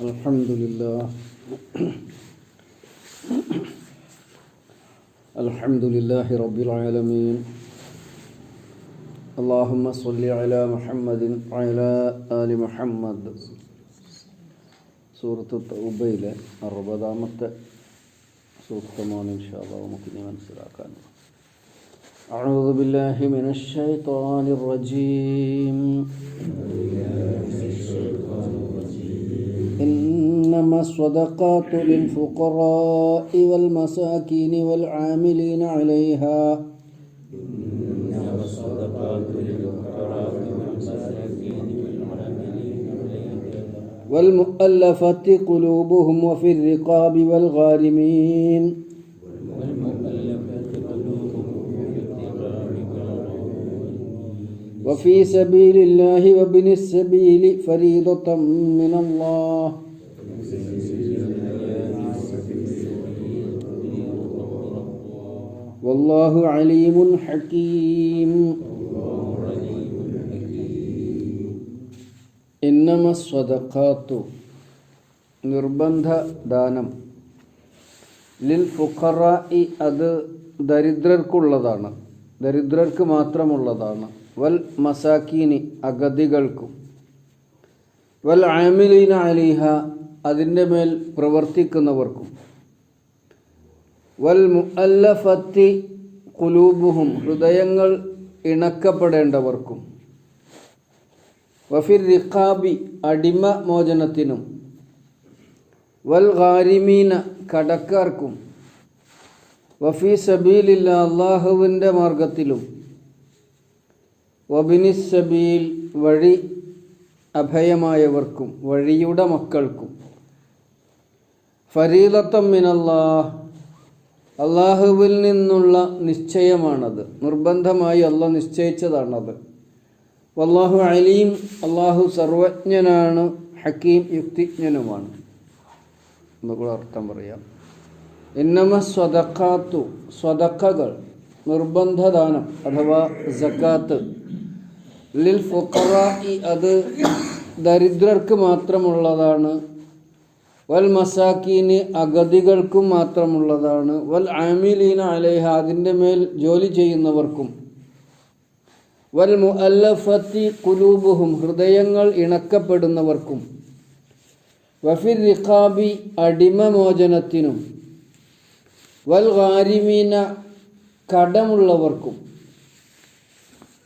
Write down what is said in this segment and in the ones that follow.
الحمد لله الحمد لله رب العالمين اللهم صل على محمد وعلى آل محمد സൂറത്ത് തൗബയിലെ അറുപതാമത്തെ സൂക്തമാണ് ഇൻഷാല്ല നമുക്ക് ഇനി മനസ്സിലാക്കാൻ أعوذ بالله من الشيطان الرجيم إنما الصدقات للفقراء والمساكين والعاملين عليها. والمؤلفة قلوبهم وفي الرقاب والغارمين. وفي سبيل الله وابن السبيل فريضة من الله. വല്ലാഹു അലീമുൻ ഹകീം ഇന്നമ സ്വദഖാതു നിർബന്ധ ദാനം. ലിൽ ഫുഖറായി അത് ദരിദ്രർക്കുള്ളതാണ്. ദരിദ്രർക്ക് മാത്രമുള്ളതാണ്. വൽ മസാക്കീനി അഗതികൾക്കും. വൽ ആമിലീന അലിഹ അതിന്റെ മേൽ പ്രവർത്തിക്കുന്നവർക്കും. വൽ മുഅല്ലഫത്തി കുലൂബുഹും ഹൃദയങ്ങൾ ഇണക്കപ്പെടേണ്ടവർക്കും. വഫിർ റിഖാബി അടിമ മോചനത്തിനും വൽ ഗാരിമീന കടക്കാർക്കും വഫി സബീലില്ല അള്ളാഹുവിന്റെ മാർഗത്തിലും വബിനി സബീൽ വഴി അഭയമായവർക്കും വഴിയുടെ മക്കൾക്കും. ഫരീദത്തം മിനല്ലാഹ് അള്ളാഹുവിൽ നിന്നുള്ള നിശ്ചയമാണത്. നിർബന്ധമായി അള്ളാഹ് നിശ്ചയിച്ചതാണത്. അള്ളാഹു അലീം അള്ളാഹു സർവജ്ഞനാണ് ഹക്കീം യുക്തിജ്ഞനുമാണ്. എന്നുകൂടെ അർത്ഥം പറയാം. ഇന്നമ സ്വതക്കാത്തു സ്വതക്കകൾ നിർബന്ധദാനം അഥവാ ജക്കാത്ത് ലിൽ ഫുക്കറ അത് ദരിദ്രർക്ക് മാത്രമുള്ളതാണ്. വൽ മസാക്കീന് അഗതികൾക്കും മാത്രമുള്ളതാണ്. വൽ ആമിലീന അലേഹ അതിന്റെ മേൽ ജോലി ചെയ്യുന്നവർക്കും. വൽ മുഅല്ലഫത്തി കുലൂബുഹും ഹൃദയങ്ങൾ ഇണക്കപ്പെടുന്നവർക്കും. വഫിർ റിഖാബി അടിമമോചനത്തിനും. വൽ ഗാരിമീന കടമുള്ളവർക്കും.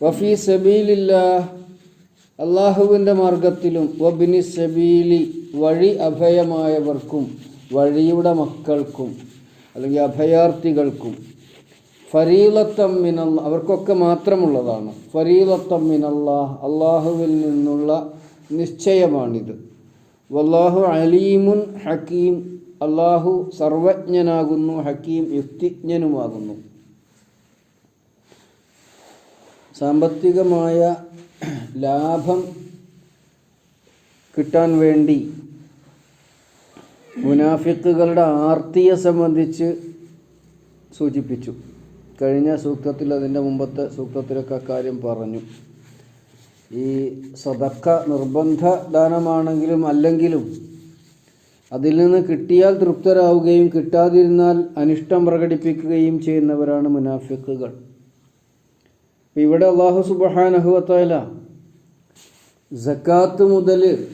വഫി സബീലില്ല അള്ളാഹുവിന്റെ മാർഗത്തിലും വബിനി സബീലി വഴി അഭയമായവർക്കും വഴിയുടെ മക്കൾക്കും അല്ലെങ്കിൽ അഭയാർത്ഥികൾക്കും ഫരീലത്തം മിനല്ല അവർക്കൊക്കെ മാത്രമുള്ളതാണ്. ഫരീലത്തം മിനല്ലാഹ് അള്ളാഹുവിൽ നിന്നുള്ള നിശ്ചയമാണിത്. വല്ലാഹു അലീമുൻ ഹക്കീം അള്ളാഹു സർവജ്ഞനാകുന്നു ഹക്കീം യുക്തിജ്ഞനുമാകുന്നു. സാമ്പത്തികമായ ലാഭം കിട്ടാൻ വേണ്ടി മുനാഫിക്കുകളുടെ ആർത്തിയെ സംബന്ധിച്ച് സൂചിപ്പിച്ചു. കഴിഞ്ഞ സൂക്തത്തിൽ അതിന്റെ മുമ്പത്തെ സൂക്തത്തിലൊക്കെ കാര്യം പറഞ്ഞു. ഈ സദക്ക നിർബന്ധ ദാനമാണെങ്കിലും അല്ലെങ്കിലും അതിൽ നിന്ന് കിട്ടിയാൽ തൃപ്തരാവുകയും കിട്ടാതിരുന്നാൽ അനിഷ്ടം പ്രകടിപ്പിക്കുകയും ചെയ്യുന്നവരാണ് മുനാഫിക്കുകൾ ഇവിടെ അള്ളാഹു സുബഹാനഹുവത്തല ജക്കാത്ത് മുതൽ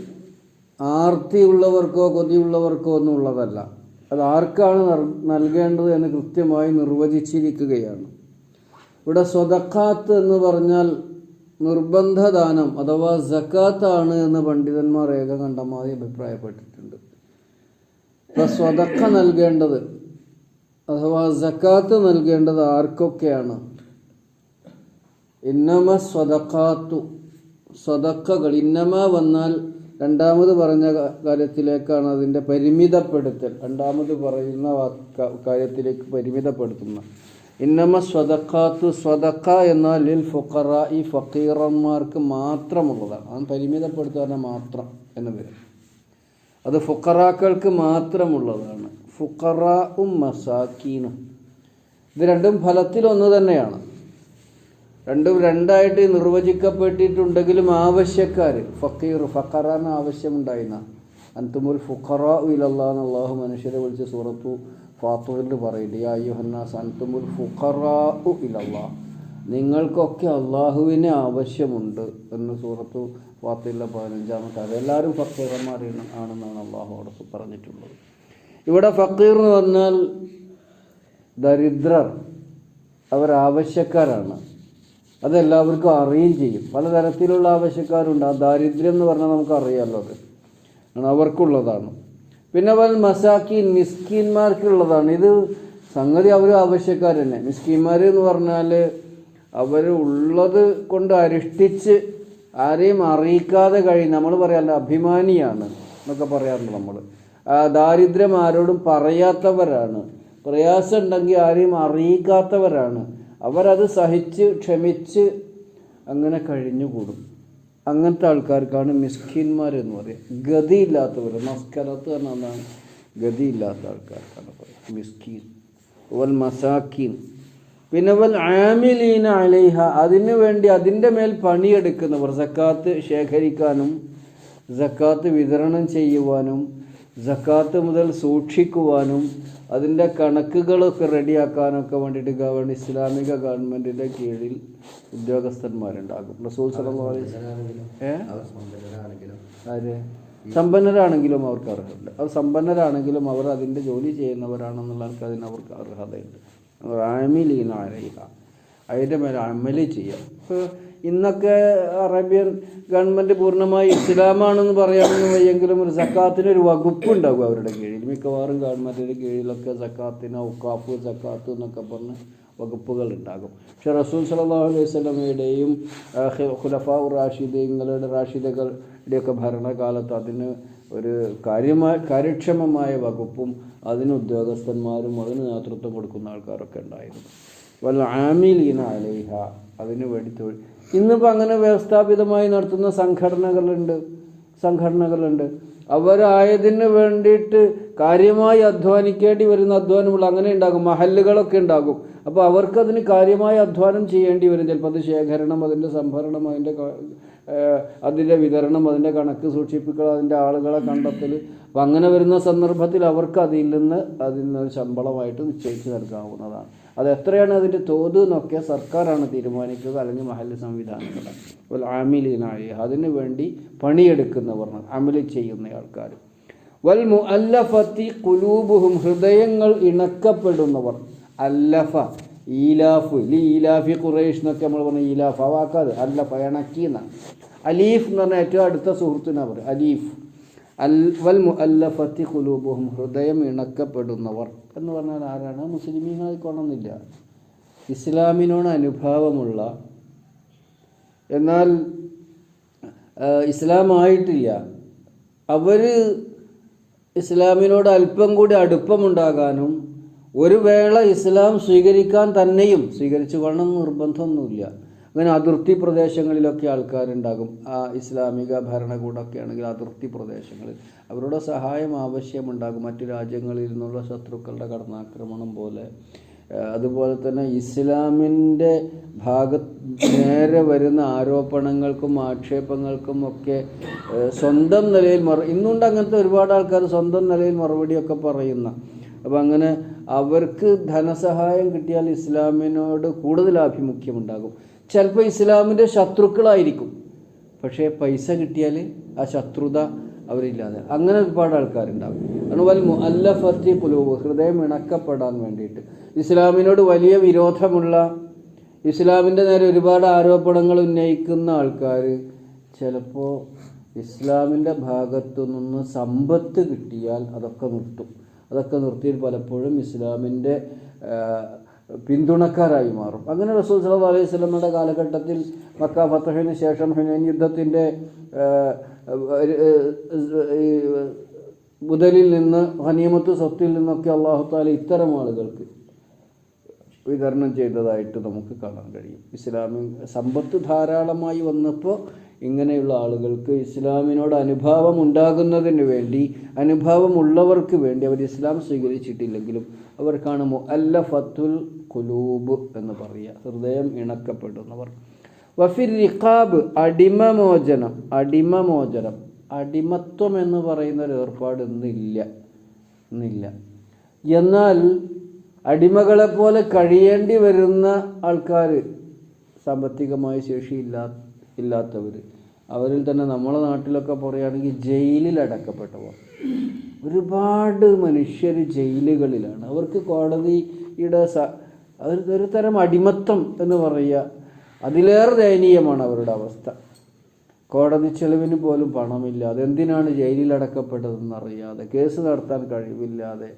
ആർത്തിയുള്ളവർക്കോ കൊതിയുള്ളവർക്കോ ഒന്നും ഉള്ളതല്ല. അത് ആർക്കാണ് നൽകേണ്ടത് എന്ന് കൃത്യമായി നിർവചിച്ചിരിക്കുകയാണ്. ഇവിടെ സ്വതക്കാത്ത് എന്ന് പറഞ്ഞാൽ നിർബന്ധദാനം അഥവാ ജക്കാത്താണ് എന്ന് പണ്ഡിതന്മാർ ഏക ഏകകണ്ഠമായി അഭിപ്രായപ്പെട്ടിട്ടുണ്ട്. ഇപ്പം സ്വതക്ക നൽകേണ്ടത് അഥവാ ജക്കാത്ത് നൽകേണ്ടത് ആർക്കൊക്കെയാണ്? ഇന്നമ സ്വതക്കാത്തു സ്വതക്കകൾ ഇന്നമ വന്നാൽ രണ്ടാമത് പറഞ്ഞ കാര്യത്തിലേക്കാണ് അതിന്റെ പരിമിതപ്പെടുത്തൽ. രണ്ടാമത് പറയുന്ന കാര്യത്തിലേക്ക് പരിമിതപ്പെടുത്തുന്ന. ഇന്നമ സ്വതക്കാത്തു സ്വതക്ക എന്നാൽ ലിൽ ഫുക്കറ ഈ ഫക്കീറന്മാർക്ക് മാത്രമുള്ളതാണ്. അത് പരിമിതപ്പെടുത്താൻ മാത്രം എന്ന് പേര്. അത് ഫുക്കറാക്കൾക്ക് മാത്രമുള്ളതാണ്. ഫുക്കറാവും മസാക്കീനും ഇത് രണ്ടും ഫലത്തിൽ ഒന്ന് തന്നെയാണ്. രണ്ടും രണ്ടായിട്ട് നിർവചിക്കപ്പെട്ടിട്ടുണ്ടെങ്കിലും ആവശ്യക്കാർ ഫക്കീർ ഫക്കറാന് ആവശ്യമുണ്ടായിരുന്ന അൻതുമുൽ ഫുഖറാ ഇലല്ലാ എന്ന് അള്ളാഹു മനുഷ്യരെ വിളിച്ച് സൂറത്തു ഫാത്തുവിൽ പറയുന്നത് യാ അയ്യുഹന്നാസ് അൻതുമുൽ ഫുഖറാ ഇലല്ലാ നിങ്ങൾക്കൊക്കെ അള്ളാഹുവിനെ ആവശ്യമുണ്ട് എന്ന് സൂറത്തു ഫാത്തിലെ പതിനഞ്ചാമത്തെ അതെല്ലാവരും ഫക്കീറന്മാർ ആണെന്നാണ് അള്ളാഹു അവിടെ പറഞ്ഞിട്ടുള്ളത്. ഇവിടെ ഫക്കീർ എന്ന് പറഞ്ഞാൽ ദരിദ്രർ അവർ ആവശ്യക്കാരാണ് അതെല്ലാവർക്കും അറിയുകയും ചെയ്യും. പലതരത്തിലുള്ള ആവശ്യക്കാരുണ്ട്. ആ ദാരിദ്ര്യം എന്ന് പറഞ്ഞാൽ നമുക്ക് അറിയാമല്ലോ അത് അവർക്കുള്ളതാണ്. പിന്നെ വൽ മസാക്കീൻ മിസ്കീന്മാർക്കുള്ളതാണ് ഇത് സംഗതി അവർ ആവശ്യക്കാർ തന്നെ മിസ്കീന്മാർ എന്ന് പറഞ്ഞാൽ അവർ ഉള്ളത് കൊണ്ട് അരിഷ്ടിച്ച് ആരെയും അറിയിക്കാതെ കഴിയും നമ്മൾ പറയാറില്ല അഭിമാനിയാണ് എന്നൊക്കെ പറയാറുണ്ട് നമ്മൾ ദാരിദ്ര്യം ആരോടും പറയാത്തവരാണ്. പ്രയാസം ഉണ്ടെങ്കിൽ ആരെയും അറിയിക്കാത്തവരാണ്. അവരത് സഹിച്ച് ക്ഷമിച്ച് അങ്ങനെ കഴിഞ്ഞുകൂടും. അങ്ങനത്തെ ആൾക്കാർക്കാണ് മിസ്കിന്മാർ എന്ന് പറയുക ഗതിയില്ലാത്തവർ മസ്കരത്ത് പറഞ്ഞാൽ എന്താണ് ഗതിയില്ലാത്ത ആൾക്കാർക്കാണ് പറയുക മിസ്കീൻ. വൽ മസാക്കീൻ. പിന്നെ വൽ ആമിലീന അലൈഹ. അതിനു വേണ്ടി അതിന്റെ മേൽ പണിയെടുക്കുന്നവർ സക്കാത്ത് ശേഖരിക്കാനും സക്കാത്ത് വിതരണം ചെയ്യുവാനും സക്കാത്ത് മുതൽ സൂക്ഷിക്കുവാനും അതിന്റെ കണക്കുകളൊക്കെ റെഡിയാക്കാനൊക്കെ വേണ്ടിയിട്ട് ഗവൺ ഇസ്ലാമിക ഗവൺമെന്റിന്റെ കീഴിൽ ഉദ്യോഗസ്ഥന്മാരുണ്ടാകും. റസൂൽ ആര്? സമ്പന്നരാണെങ്കിലും അവർക്ക് അർഹതയുണ്ട്. അത് സമ്പന്നരാണെങ്കിലും അവർ അതിന്റെ ജോലി ചെയ്യുന്നവരാണെന്നുള്ളവർക്ക് അതിന് അവർക്ക് അർഹതയുണ്ട്. ആമിലീന അലൈഹ. അതിന്റെ മേലെ അമലി ചെയ്യാം. ഇപ്പോൾ ഇന്നൊക്കെ അറേബ്യൻ ഗവൺമെന്റ് പൂർണമായി ഇസ്ലാമാണെന്ന് പറയാമെന്ന് വയ്യെങ്കിലും ഒരു സക്കാത്തിന് ഒരു വകുപ്പ് ഉണ്ടാകും അവരുടെ കീഴിൽ. മിക്കവാറും ഗവൺമെന്റിന്റെ കീഴിലൊക്കെ സക്കാത്തിന് ഔക്കാഫ് സക്കാത്ത് എന്നൊക്കെ പറഞ്ഞ് വകുപ്പുകൾ ഉണ്ടാകും. പക്ഷെ റസൂൽ സലാഹു അലൈഹി സ്വലമയുടെയും ഖുലഫാ റാഷിദങ്ങളുടെ റാഷിദകളുടെയൊക്കെ ഭരണകാലത്ത് അതിന് ഒരു കാര്യമായ കാര്യക്ഷമമായ വകുപ്പും അതിന് ഉദ്യോഗസ്ഥന്മാരും അതിന് നേതൃത്വം കൊടുക്കുന്ന ആൾക്കാരൊക്കെ ഉണ്ടായിരുന്നു. വല്ല ആമിലീന അതിന് വേണ്ടി തൊഴിൽ ഇന്നിപ്പോൾ അങ്ങനെ വ്യവസ്ഥാപിതമായി നടത്തുന്ന സംഘടനകളുണ്ട്. സംഘടനകളുണ്ട്. അവരായതിന് വേണ്ടിയിട്ട് കാര്യമായി അധ്വാനിക്കേണ്ടി വരുന്ന അധ്വാനമുള്ള അങ്ങനെ ഉണ്ടാകും. മഹല്ലുകളൊക്കെ ഉണ്ടാകും. അപ്പോൾ അവർക്കതിന് കാര്യമായ അധ്വാനം ചെയ്യേണ്ടി വരും. ചിലപ്പോൾ അത് ശേഖരണം അതിന്റെ സംഭരണം അതിന്റെ അതിന്റെ വിതരണം അതിന്റെ കണക്ക് സൂക്ഷിപ്പിക്കൽ അതിന്റെ ആളുകളെ കണ്ടെത്തൽ. അപ്പം അങ്ങനെ വരുന്ന സന്ദർഭത്തിൽ അവർക്ക് അതിൽ നിന്ന് അതിൽ നിന്ന് ശമ്പളമായിട്ട് നിശ്ചയിച്ച് നൽകാവുന്നതാണ്. അത് എത്രയാണ് അതിന്റെ തോത് എന്നൊക്കെ സർക്കാരാണ് തീരുമാനിക്കുക അല്ലെങ്കിൽ മഹല്ല് സംവിധാനങ്ങൾ. ആമിലിനായി അതിനു വേണ്ടി പണിയെടുക്കുന്നവർ അമൽ ചെയ്യുന്ന ആൾക്കാർ. വൽ മുഅല്ലഫത്തി കുലൂബുഹും ഹൃദയങ്ങൾ ഇണക്കപ്പെടുന്നവർ. അല്ലഫ ഈലാഫ് ലി ഈലാഫി ഖുറൈഷ് എന്നൊക്കെ നമ്മൾ പറഞ്ഞ ഈലാഫ് ആ അല്ലഫ ഇണക്കി എന്നാണ് അലീഫ് എന്ന് പറഞ്ഞാൽ ഏറ്റവും അടുത്ത സുഹൃത്തിനാണ് പറയുക അലീഫ്. അൽ വൽ മുഅല്ലഫത്തി കുലൂബുഹും ഹൃദയം ഇണക്കപ്പെടുന്നവർ. എന്ന് പറഞ്ഞാൽ ആരാണ്? മുസ്ലിമീങ്ങളായിക്കൊള്ളുന്നില്ല ഇസ്ലാമിനോട് അനുഭാവമുള്ള എന്നാൽ ഇസ്ലാമായിട്ടില്ല. അവർ ഇസ്ലാമിനോട് അല്പം കൂടി അടുപ്പമുണ്ടാകാനും ഒരു വേള ഇസ്ലാം സ്വീകരിക്കാൻ തന്നെയും സ്വീകരിച്ചു കൊള്ളണം നിർബന്ധമൊന്നുമില്ല. അങ്ങനെ അതിർത്തി പ്രദേശങ്ങളിലൊക്കെ ആൾക്കാരുണ്ടാകും. ആ ഇസ്ലാമിക ഭരണകൂടമൊക്കെ ആണെങ്കിൽ അതിർത്തി പ്രദേശങ്ങളിൽ അവരുടെ സഹായം ആവശ്യമുണ്ടാകും. മറ്റു രാജ്യങ്ങളിൽ നിന്നുള്ള ശത്രുക്കളുടെ കടന്നാക്രമണം പോലെ. അതുപോലെ തന്നെ ഇസ്ലാമിന്റെ ഭാഗ നേരെ വരുന്ന ആരോപണങ്ങൾക്കും ആക്ഷേപങ്ങൾക്കും ഒക്കെ സ്വന്തം നിലയിൽ മറ ഇന്നുണ്ട് അങ്ങനത്തെ ഒരുപാട് ആൾക്കാർ സ്വന്തം നിലയിൽ മറുപടിയൊക്കെ പറയുന്ന. അപ്പം അങ്ങനെ അവർക്ക് ധനസഹായം കിട്ടിയാൽ ഇസ്ലാമിനോട് കൂടുതൽ ആഭിമുഖ്യമുണ്ടാകും. ചിലപ്പോൾ ഇസ്ലാമിന്റെ ശത്രുക്കളായിരിക്കും. പക്ഷേ പൈസ കിട്ടിയാൽ ആ ശത്രുത അവരില്ലാതെ. അങ്ങനെ ഒരുപാട് ആൾക്കാരുണ്ടാവും. അതുപോലെ അല്ലഫത്തി പുലൂവ് ഹൃദയം ഇണക്കപ്പെടാൻ വേണ്ടിയിട്ട്. ഇസ്ലാമിനോട് വലിയ വിരോധമുള്ള ഇസ്ലാമിന്റെ നേരെ ഒരുപാട് ആരോപണങ്ങൾ ഉന്നയിക്കുന്ന ആൾക്കാർ ചിലപ്പോൾ ഇസ്ലാമിന്റെ ഭാഗത്തു നിന്ന് സമ്പത്ത് കിട്ടിയാൽ അതൊക്കെ നിർത്തും. അതൊക്കെ നിർത്തിയിട്ട് പലപ്പോഴും ഇസ്ലാമിന്റെ പിന്തുണക്കാരായി മാറും. അങ്ങനെ റസൂൽ സല്ലല്ലാഹു അലൈഹി വസല്ലമയുടെ കാലഘട്ടത്തിൽ മക്ക ഫത്തഹിന് ശേഷം ഹുനൈൻ യുദ്ധത്തിന്റെ മുതലിൽ നിന്ന് ഹനീമത്ത് സ്വത്തിൽ നിന്നൊക്കെ അള്ളാഹു താല ഇത്തരം ആളുകൾക്ക് വിതരണം ചെയ്തതായിട്ട് നമുക്ക് കാണാൻ കഴിയും. ഇസ്ലാമി സമ്പത്ത് ധാരാളമായി വന്നപ്പോൾ ഇങ്ങനെയുള്ള ആളുകൾക്ക് ഇസ്ലാമിനോട് അനുഭാവം ഉണ്ടാകുന്നതിന് വേണ്ടി അനുഭാവമുള്ളവർക്ക് വേണ്ടി അവർ ഇസ്ലാം സ്വീകരിച്ചിട്ടില്ലെങ്കിലും അവർക്കാണ് മുഅല്ല ഫത്തുൽ കുലൂബ് എന്ന് പറയുക. ഹൃദയം ഇണക്കപ്പെടുന്നവർ. വഫിർ റിഖാബ് അടിമമോചനം അടിമമോചനം. അടിമത്വം എന്ന് പറയുന്ന ഒരു ഏർപ്പാട് ഇന്നില്ല. ഇന്നില്ല. എന്നാൽ അടിമകളെ പോലെ കഴിയേണ്ടി വരുന്ന ആൾക്കാർ സാമ്പത്തികമായ ശേഷിയില്ലാ ഇല്ലാത്തവർ അവരിൽ തന്നെ നമ്മളെ നാട്ടിലൊക്കെ പറയുകയാണെങ്കിൽ ജയിലിൽ അടക്കപ്പെട്ടവർ. ഒരുപാട് മനുഷ്യർ ജയിലുകളിലാണ്. അവർക്ക് കോടതിയുടെ സ ഒരു തരം അടിമത്തം എന്ന് പറയുക. അതിലേറെ ദയനീയമാണ് അവരുടെ അവസ്ഥ. കോടതി ചെലവിന് പോലും പണമില്ല. അതെന്തിനാണ് അറിയാതെ കേസ് നടത്താൻ കഴിവില്ലാതെ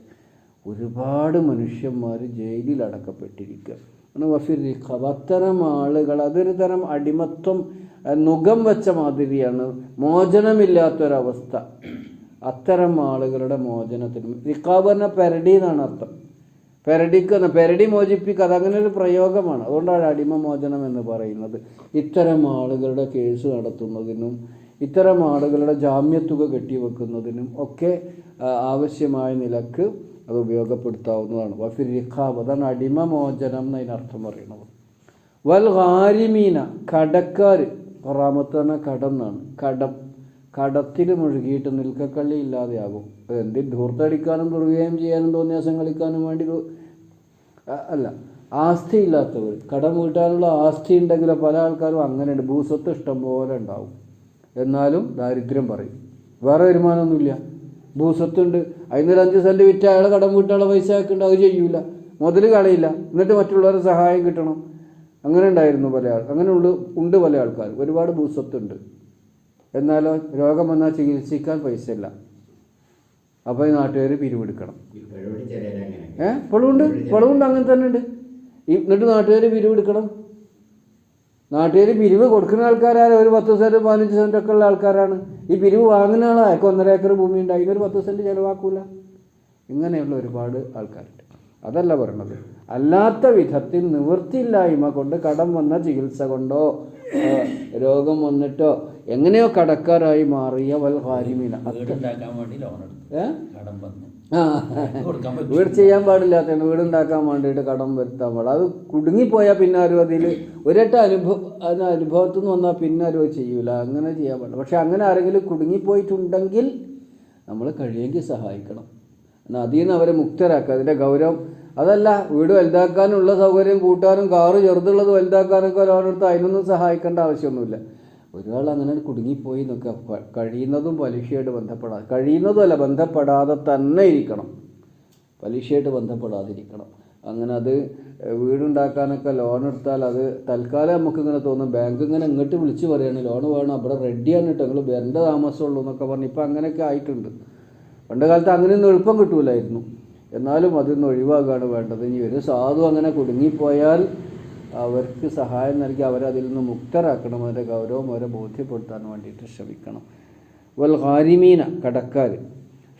ഒരുപാട് മനുഷ്യന്മാർ ആണ് വഫീർ റിഖാബ് അത്തരം ആളുകൾ അതൊരു തരം അടിമത്വം നുഖം വെച്ച മാതിരിയാണ്. മോചനമില്ലാത്തൊരവസ്ഥ. അത്തരം ആളുകളുടെ മോചനത്തിനും. റിഖാബ് പെരടി എന്നാണ് അർത്ഥം. പെരടിക്കുന്ന പെരടി മോചിപ്പിക്കുക അങ്ങനെ ഒരു പ്രയോഗമാണ്. അതുകൊണ്ടാണ് അടിമമോചനം എന്ന് പറയുന്നത്. ഇത്തരം ആളുകളുടെ കേസ് നടത്തുന്നതിനും ഇത്തരം ആളുകളുടെ ജാമ്യത്തുക കെട്ടിവെക്കുന്നതിനും ഒക്കെ ആവശ്യമായ നിലയ്ക്ക് അത് ഉപയോഗപ്പെടുത്താവുന്നതാണ്. വഫിർ റിഖാബ് അതാണ് അടിമമോചനം എന്നതിനർത്ഥം പറയുന്നത്. വൽ ഹാരിമീന കടക്കാർ റാമത്ത് തന്നെ കടം എന്നാണ്. കടം. കടത്തിൽ മുഴുകിയിട്ട് നിൽക്കക്കള്ളി ഇല്ലാതെയാകും. എന്തിൽ ധൂർത്തടിക്കാനും ദുർവ്യയം ചെയ്യാനും തോന്നിയാസം കളിക്കാനും വേണ്ടി അല്ല ആസ്തി ഇല്ലാത്തവർ കടം വീട്ടാനുള്ള ആസ്തി ഉണ്ടെങ്കിൽ പല ആൾക്കാരും അങ്ങനെയുണ്ട്. ഭൂസ്വത്ത് ഇഷ്ടം പോലെ ഉണ്ടാവും. എന്നാലും ദാരിദ്ര്യം പറയും. വേറെ വരുമാനമൊന്നുമില്ല. ഭൂസ്വത്തുണ്ട്. അതിനൊരു അഞ്ച് സെന്റ് വിറ്റ അയാളെ കടം വീട്ടാനുള്ള പൈസ ആക്കുന്നുണ്ട് അത് ചെയ്യൂല. മുതൽ കളയില്ല. എന്നിട്ട് മറ്റുള്ളവരുടെ സഹായം കിട്ടണം. അങ്ങനെ ഉണ്ടായിരുന്നു പല ആൾ അങ്ങനെ ഉണ്ട് ഉണ്ട് പല ആൾക്കാർ. ഒരുപാട് ഭൂസ്വത്തുണ്ട്. എന്നാലോ രോഗം വന്നാൽ ചികിത്സിക്കാൻ പൈസ ഇല്ല അപ്പോൾ ഈ നാട്ടുകാർ പിരിവെടുക്കണം. ഏ? ഇപ്പോഴും ഉണ്ട് അങ്ങനെ തന്നെ ഉണ്ട് ഈ എന്നിട്ട് നാട്ടുകാർ പിരിവെടുക്കണം. നാട്ടുകാർ പിരിവ് കൊടുക്കുന്ന ആൾക്കാരാണ്. ഒരു പത്ത് സെന്റ് പതിനഞ്ച് സെന്റ് ഒക്കെ ഉള്ള ആൾക്കാരാണ്. ഈ പിരിവ് വാങ്ങുന്ന ആളായിരിക്കും ഒന്നര ഏക്കർ ഭൂമി ഉണ്ട് അതിനൊരു പത്ത് സെന്റ് ചിലവാക്കൂല. ഇങ്ങനെയുള്ള ഒരുപാട് ആൾക്കാരുണ്ട്. അതല്ല പറയണത്. അല്ലാത്ത വിധത്തിൽ നിവൃത്തിയില്ലായ്മ കൊണ്ട് കടം വന്ന ചികിത്സ കൊണ്ടോ രോഗം വന്നിട്ടോ എങ്ങനെയോ കടക്കാരായി മാറിയ വൽ ഹാരിമീന. വീട് ചെയ്യാൻ പാടില്ലാത്ത വീട് ഉണ്ടാക്കാൻ വേണ്ടിയിട്ട് കടം വരുത്താൻ പാടില്ല. അത് കുടുങ്ങിപ്പോയാൽ പിന്നെ ആരും അതിൽ ഒരട്ട അനുഭവം അതിന് അനുഭവത്തിൽ നിന്ന് വന്നാൽ പിന്നെ ആരും അത് ചെയ്യൂല. അങ്ങനെ ചെയ്യാൻ പാടില്ല. പക്ഷെ അങ്ങനെ ആരെങ്കിലും കുടുങ്ങിപ്പോയിട്ടുണ്ടെങ്കിൽ നമ്മൾ കഴിയെങ്കിൽ സഹായിക്കണം. എന്നാൽ അതിൽ നിന്ന് അവരെ മുക്തരാക്കുക. അതിന്റെ ഗൗരവം അതല്ല വീട് വലുതാക്കാനുള്ള സൗകര്യം കൂട്ടാനും കാറ് ചെറുതുള്ളത് വലുതാക്കാനൊക്കെ ഒരാളെടുത്ത് അതിനൊന്നും സഹായിക്കേണ്ട ആവശ്യമൊന്നുമില്ല. ഒരാൾ അങ്ങനെ കുടുങ്ങിപ്പോയി എന്നൊക്കെ കഴിയുന്നതും പലിശയായിട്ട് ബന്ധപ്പെടാതെ കഴിയുന്നതുമല്ല ബന്ധപ്പെടാതെ തന്നെ ഇരിക്കണം. പലിശയായിട്ട് ബന്ധപ്പെടാതിരിക്കണം. അങ്ങനെ അത് വീടുണ്ടാക്കാനൊക്കെ ലോൺ എടുത്താൽ അത് തൽക്കാലം നമുക്ക് ഇങ്ങനെ തോന്നും ബാങ്ക് ഇങ്ങനെ ഇങ്ങോട്ട് വിളിച്ച് പറയുകയാണ് ലോൺ വേണം അവിടെ റെഡിയാണ് കേട്ടോ നിങ്ങൾ വരേണ്ട താമസമുള്ളൂ എന്നൊക്കെ പറഞ്ഞ് ഇപ്പം അങ്ങനെയൊക്കെ ആയിട്ടുണ്ട്. പണ്ട് കാലത്ത് അങ്ങനെയൊന്നും എളുപ്പം കിട്ടൂലായിരുന്നു. എന്നാലും അതിൽ നിന്ന് ഒഴിവാക്കുകയാണ് വേണ്ടത്. ഇനി ഒരു സാധു അങ്ങനെ കുടുങ്ങിപ്പോയാൽ അവർക്ക് സഹായം നൽകി അവരെ അതിൽ നിന്ന് മുക്തരാക്കണം അവരുടെ ഗൗരവം അവരെ ബോധ്യപ്പെടുത്താൻ വേണ്ടിയിട്ട് ശ്രമിക്കണം. വൽ ഹാരിമീന കടക്കാർ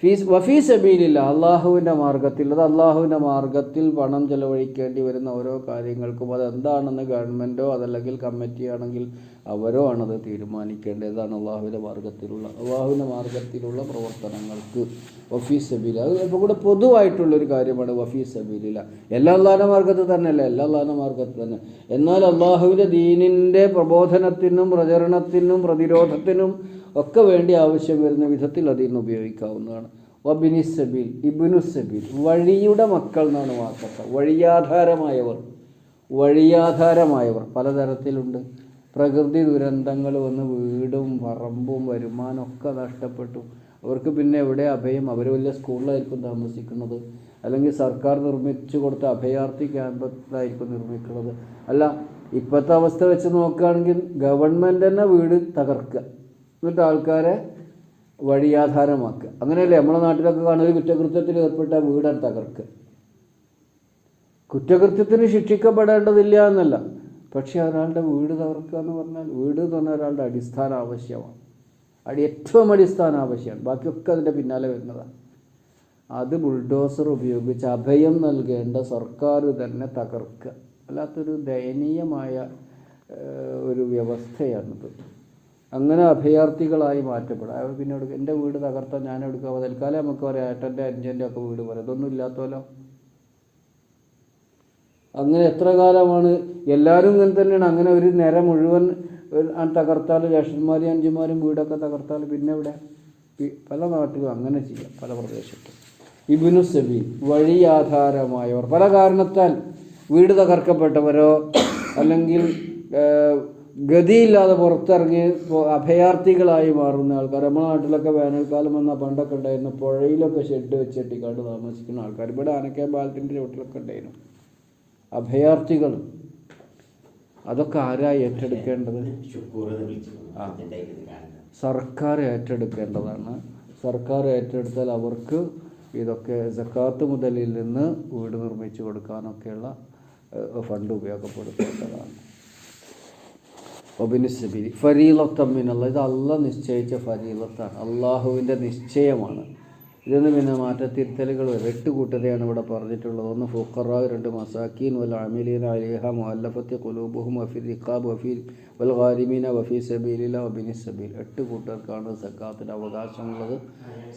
ഫീസ് വഫീ സബീലില്ല അള്ളാഹുവിന്റെ മാർഗത്തിൽ അത് അള്ളാഹുവിന്റെ മാർഗത്തിൽ പണം ചെലവഴിക്കേണ്ടി വരുന്ന ഓരോ കാര്യങ്ങൾക്കും അത് എന്താണെന്ന് ഗവൺമെന്റോ അതല്ലെങ്കിൽ കമ്മിറ്റിയാണെങ്കിൽ അവരോ ആണത് തീരുമാനിക്കേണ്ടതാണ് അള്ളാഹുവിന്റെ മാർഗത്തിലുള്ള അള്ളാഹുവിന്റെ മാർഗത്തിലുള്ള പ്രവർത്തനങ്ങൾക്ക് വഫീ സബീൽ അത് ഇപ്പോൾ കൂടെ പൊതുവായിട്ടുള്ളൊരു കാര്യമാണ് വഫീ സബീലില്ല. എല്ലാ അള്ളാഹിന്റെ മാർഗത്തിൽ തന്നെയല്ല? എല്ലാ അള്ളാഹിന്റെ മാർഗത്തിൽ തന്നെ. എന്നാൽ അള്ളാഹുവിന്റെ ദീനിന്റെ പ്രബോധനത്തിനും പ്രചരണത്തിനും പ്രതിരോധത്തിനും ഒക്കെ വേണ്ടി ആവശ്യം വരുന്ന വിധത്തിൽ അതിൽ നിന്ന് ഉപയോഗിക്കാവുന്നതാണ്. വബിനി സബീൽ ഇബിനു സബീൽ വഴിയുടെ മക്കൾ എന്നാണ് വാക്കത്ത വഴിയാധാരമായവർ വഴിയാധാരമായവർ പലതരത്തിലുണ്ട്. പ്രകൃതി ദുരന്തങ്ങൾ വന്ന് വീടും പറമ്പും വരുമാനം ഒക്കെ നഷ്ടപ്പെട്ടു. അവർക്ക് പിന്നെ എവിടെ അഭയം? അവർ വലിയ സ്കൂളിലായിരിക്കും താമസിക്കുന്നത്. അല്ലെങ്കിൽ സർക്കാർ നിർമ്മിച്ചു കൊടുത്ത അഭയാർത്ഥി ക്യാമ്പത്തിലായിരിക്കും നിർമ്മിക്കുന്നത്. അല്ല ഇപ്പോഴത്തെ അവസ്ഥ വെച്ച് നോക്കുകയാണെങ്കിൽ ഗവൺമെന്റ് തന്നെ വീട് തകർക്കുക. എന്നിട്ട് ആൾക്കാരെ വഴിയാധാരമാക്കുക. അങ്ങനെയല്ലേ നമ്മളെ നാട്ടിലൊക്കെ കാണുന്ന കുറ്റകൃത്യത്തിൽ ഏർപ്പെട്ട വീട് തകർക്കുക കുറ്റകൃത്യത്തിന് ശിക്ഷിക്കപ്പെടേണ്ടതില്ല എന്നല്ല. പക്ഷേ ഒരാളുടെ വീട് തകർക്കുക എന്ന് പറഞ്ഞാൽ വീട് എന്ന് പറഞ്ഞാൽ ഒരാളുടെ അടിസ്ഥാന ആവശ്യമാണ്. അടി ഏറ്റവും അടിസ്ഥാന ആവശ്യമാണ്. ബാക്കിയൊക്കെ അതിന്റെ പിന്നാലെ വരുന്നതാണ്. അത് ബുൾഡോസർ ഉപയോഗിച്ച് അഭയം നൽകേണ്ട സർക്കാർ തന്നെ തകർക്കുക. അല്ലാത്തൊരു ദയനീയമായ ഒരു വ്യവസ്ഥയാണിത്. അങ്ങനെ അഭയാർത്ഥികളായി മാറ്റപ്പെടും. അവർ പിന്നെ എടുക്കുക എന്റെ വീട് തകർത്താൽ ഞാൻ എടുക്കുക തൽക്കാലം നമുക്ക് പറയാം ഏട്ടന്റെ അഞ്ചന്റെ ഒക്കെ വീട് പറയാം ഇതൊന്നും ഇല്ലാത്തല്ലോ. അങ്ങനെ എത്ര കാലമാണ്? എല്ലാവരും ഇങ്ങനെ തന്നെയാണ്. അങ്ങനെ ഒരു നിര മുഴുവൻ തകർത്താൽ ജ്യേഷ്ഠന്മാരും അഞ്ചുമാരും വീടൊക്കെ തകർത്താൽ പിന്നെ ഇവിടെ പല നാട്ടിലും അങ്ങനെ ചെയ്യാം പല പ്രദേശത്തും. ഇബിനു സബീൽ വഴിയാധാരമായവർ പല കാരണത്താൽ വീട് തകർക്കപ്പെട്ടവരോ അല്ലെങ്കിൽ ഗതിയില്ലാതെ പുറത്തിറങ്ങി അഭയാർത്ഥികളായി മാറുന്ന ആൾക്കാർ. നമ്മുടെ നാട്ടിലൊക്കെ വേനൽക്കാലം വന്നാൽ പണ്ടൊക്കെ ഉണ്ടായിരുന്നു പുഴയിലൊക്കെ ഷെഡ് വെച്ചിട്ടിക്കാണ്ട് താമസിക്കുന്ന ആൾക്കാർ. ഇവിടെ ആനക്കേ പാലത്തിന്റെ ചോട്ടിലൊക്കെ ഉണ്ടായിരുന്നു. അഭയാർത്ഥികൾ. അതൊക്കെ ആരാ ഏറ്റെടുക്കേണ്ടത്? ആ. സർക്കാർ ഏറ്റെടുക്കേണ്ടതാണ്. സർക്കാർ ഏറ്റെടുത്താൽ അവർക്ക് ഇതൊക്കെ സക്കാത്ത് മുതലിൽ നിന്ന് വീട് നിർമ്മിച്ചു കൊടുക്കാനൊക്കെയുള്ള ഫണ്ട് ഉപയോഗപ്പെടുത്തേണ്ടതാണ്. ഒബിനിസബിലി ഫരീലത്തമ്മിനുള്ള ഇത് അല്ല നിശ്ചയിച്ച ഫരീലത്താണ്. അള്ളാഹുവിന്റെ നിശ്ചയമാണ്. ഇതിന് പിന്നെ മാറ്റത്തിരുത്തലുകൾ കൂട്ടരെയാണ് ഇവിടെ പറഞ്ഞിട്ടുള്ളത്. ഒന്ന് ഫുഖറ രണ്ട് മസാക്കീൻ വൽ അമിലീൻ അലിഹ മുഅല്ലഫത്തി ഖുലൂബുഹും വഫി റിഖാബ് വഫി വൽ ഖാരിമീന വഫി സബീലില വബിനി സബീൽ എട്ട് കൂട്ടർക്കാണ് സക്കാത്തിന് അവകാശമുള്ളത്.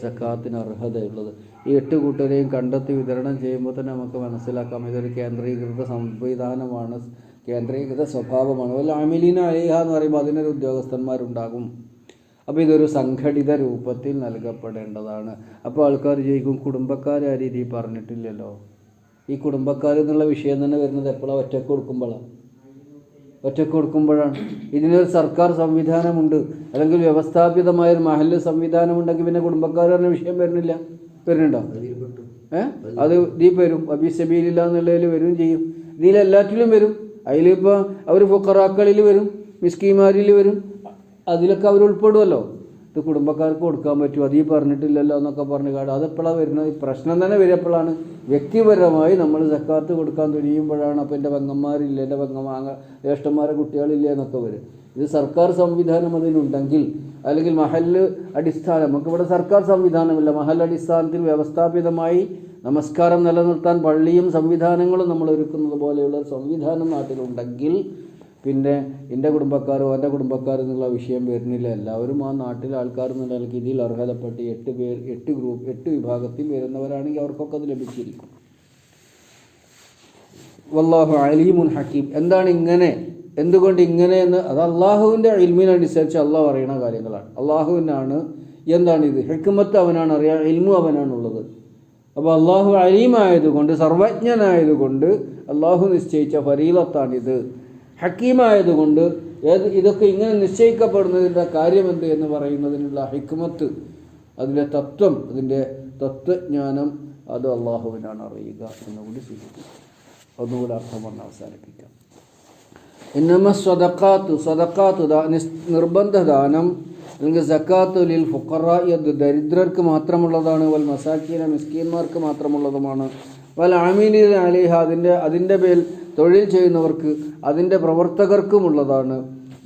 സക്കാത്തിന് അർഹതയുള്ളത്. ഈ എട്ട് കൂട്ടരെയും കണ്ടെത്തി വിതരണം ചെയ്യുമ്പോൾ തന്നെ നമുക്ക് മനസ്സിലാക്കാം. ഇതൊരു കേന്ദ്രീകൃത സംവിധാനമാണ്. കേന്ദ്രീകൃത സ്വഭാവമാണ്. വല്ല അമിലിന അലിഹ എന്ന് പറയുമ്പോൾ അതിനൊരു ഉദ്യോഗസ്ഥന്മാരുണ്ടാകും. അപ്പോൾ ഇതൊരു സംഘടിത രൂപത്തിൽ നൽകപ്പെടേണ്ടതാണ്. അപ്പോൾ ആൾക്കാർ ചോദിക്കും കുടുംബക്കാർ ആ രീതി പറഞ്ഞിട്ടില്ലല്ലോ? ഈ കുടുംബക്കാർ എന്നുള്ള വിഷയം തന്നെ വരുന്നത് എപ്പോഴാണ് ഒറ്റയ്ക്ക് കൊടുക്കുമ്പോഴാണ് ഒറ്റയ്ക്ക് കൊടുക്കുമ്പോഴാണ്. ഇതിനൊരു സർക്കാർ സംവിധാനമുണ്ട്. അല്ലെങ്കിൽ വ്യവസ്ഥാപിതമായ ഒരു മഹല്ല് സംവിധാനമുണ്ടെങ്കിൽ പിന്നെ കുടുംബക്കാർ പറഞ്ഞ വിഷയം വരുന്നില്ല. വരുന്നുണ്ടോ? ഏഹ് അത് ഇതിൽ വരും. അബിസബീലില്ല എന്നുള്ളതിൽ വരും ചെയ്യും. ഇതിലെല്ലാറ്റിലും വരും. അതിലിപ്പോൾ അവർ ഫുക്കറാക്കളിൽ വരും മിസ്കിമാരിൽ വരും. അതിലൊക്കെ അവർ ഉൾപ്പെടുമല്ലോ ഇത് കുടുംബക്കാർക്ക് കൊടുക്കാൻ പറ്റും അത് പറഞ്ഞിട്ടില്ലല്ലോ എന്നൊക്കെ പറഞ്ഞു കാട്. അതെപ്പോഴാണ് വരുന്നത്? ഈ പ്രശ്നം തന്നെ വരുമ്പോഴാണ് വ്യക്തിപരമായി നമ്മൾ സക്കാത്ത് കൊടുക്കാൻ തുനിയുമ്പോഴാണ് അപ്പോൾ എന്റെ പെങ്ങന്മാരില്ല എന്റെ പെങ്ങമാങ്ങ ജ്യേഷ്ഠന്മാരെ കുട്ടികളില്ല എന്നൊക്കെ വരും ഇത് സർക്കാർ സംവിധാനം അതിനുണ്ടെങ്കിൽ അല്ലെങ്കിൽ മഹൽ അടിസ്ഥാനം നമുക്കിവിടെ സർക്കാർ സംവിധാനമില്ല. മഹൽ അടിസ്ഥാനത്തിൽ വ്യവസ്ഥാപിതമായി നമസ്കാരം നിലനിർത്താൻ പള്ളിയും സംവിധാനങ്ങളും നമ്മൾ ഒരുക്കുന്നത് പോലെയുള്ള ഒരു സംവിധാനം നാട്ടിലുണ്ടെങ്കിൽ പിന്നെ എന്റെ കുടുംബക്കാരോ എന്റെ കുടുംബക്കാരോ എന്നുള്ള വിഷയം വരുന്നില്ല. എല്ലാവരും ആ നാട്ടിലെ ആൾക്കാർ എന്നുള്ള നിലയ്ക്ക് ഇതിൽ അർഹതപ്പെട്ട് എട്ട് പേർ എട്ട് ഗ്രൂപ്പ് എട്ട് വിഭാഗത്തിൽ വരുന്നവരാണെങ്കിൽ അവർക്കൊക്കെ അത് ലഭിച്ചിരിക്കും. വല്ലാഹു അലീമുൻ ഹക്കീം. എന്താണ് ഇങ്ങനെ? എന്തുകൊണ്ട് ഇങ്ങനെ എന്ന്? അത് അള്ളാഹുവിന്റെ ഇൽമിനനുസരിച്ച് അള്ളാഹ് അറിയണ കാര്യങ്ങളാണ്. അള്ളാഹുവിനാണ് എന്താണ് ഇത്? ഹെക്കുമത്ത് അവനാണ് അറിയാൻ ഇൽമു അവനാണുള്ളത്. അപ്പോൾ അള്ളാഹു അലീമായതുകൊണ്ട് സർവജ്ഞനായതുകൊണ്ട് അള്ളാഹു നിശ്ചയിച്ച ഫരീലത്താണിത്. ഹക്കീമായതുകൊണ്ട് ഏത് ഇതൊക്കെ ഇങ്ങനെ നിശ്ചയിക്കപ്പെടുന്നതിന്റെ കാര്യമെന്ത് എന്ന് പറയുന്നതിനുള്ള ഹിക്മത്ത് അതിന്റെ തത്വം അതിന്റെ തത്വജ്ഞാനം അത് അള്ളാഹുവിനാണ് അറിയുക എന്നുകൂടി സൂചിപ്പിക്കും ഒന്നുകൂടി അർത്ഥം പറഞ്ഞ് അവസാനിപ്പിക്കാം. ഇന്നമ സ്വതക്കാത്തു സ്വതക്കാത്തു നിർബന്ധ ദാനം അല്ലെങ്കിൽ സക്കാത്ത് ലിൽ ഫുക്കറ യദ് ദരിദ്രർക്ക് മാത്രമുള്ളതാണ് വൽ മസാക്കീന മിസ്കീന്മാർക്ക് മാത്രമുള്ളതുമാണ്. വൽ ആമീനി അലിഹ അതിന്റെ അതിന്റെ പേൽ തൊഴിൽ ചെയ്യുന്നവർക്ക് അതിന്റെ പ്രവർത്തകർക്കുമുള്ളതാണ്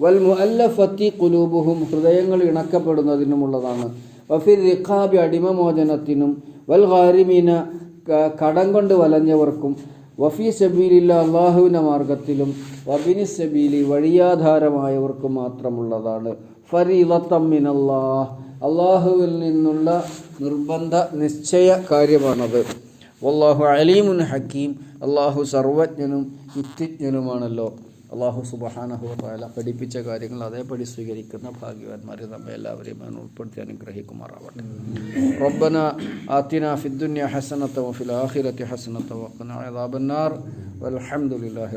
വൽ മുഅല്ലഫത്തി കുലൂബുഹും ഹൃദയങ്ങൾ ഇണക്കപ്പെടുന്നതിനുമുള്ളതാണ്. വഫിർ റിഖാബി അടിമമോചനത്തിനും വൽ ഖാരിമീന കടം കൊണ്ട് വലഞ്ഞവർക്കും വഫി സബീലില്ല അള്ളാഹുവിന്റെ മാർഗത്തിലും വബിനി സബീലി വഴിയാധാരമായവർക്കും മാത്രമുള്ളതാണ്. അള്ളാഹുവിൽ നിന്നുള്ള നിർബന്ധ നിശ്ചയ കാര്യമാണത്. അള്ളാഹു അലീമുൻ ഹക്കീം. അള്ളാഹു സർവജ്ഞനും യുക്തിജ്ഞനുമാണല്ലോ. അള്ളാഹു സുബഹാനഹു താല പഠിപ്പിച്ച കാര്യങ്ങൾ അതേപടി സ്വീകരിക്കുന്ന ഭാഗ്യവാന്മാരെ നമ്മെ എല്ലാവരെയും ഉൾപ്പെടുത്തി അനുഗ്രഹിക്കുമാറാവട്ടെ. റബ്ബന ആത്തിന ഫിദ്ദുന്യ ഹസനത്ത വഫിൽ ആഖിറത്തി ഹസനത്ത വഖന അദാബന്നാർ. വൽഹംദുലില്ലാഹി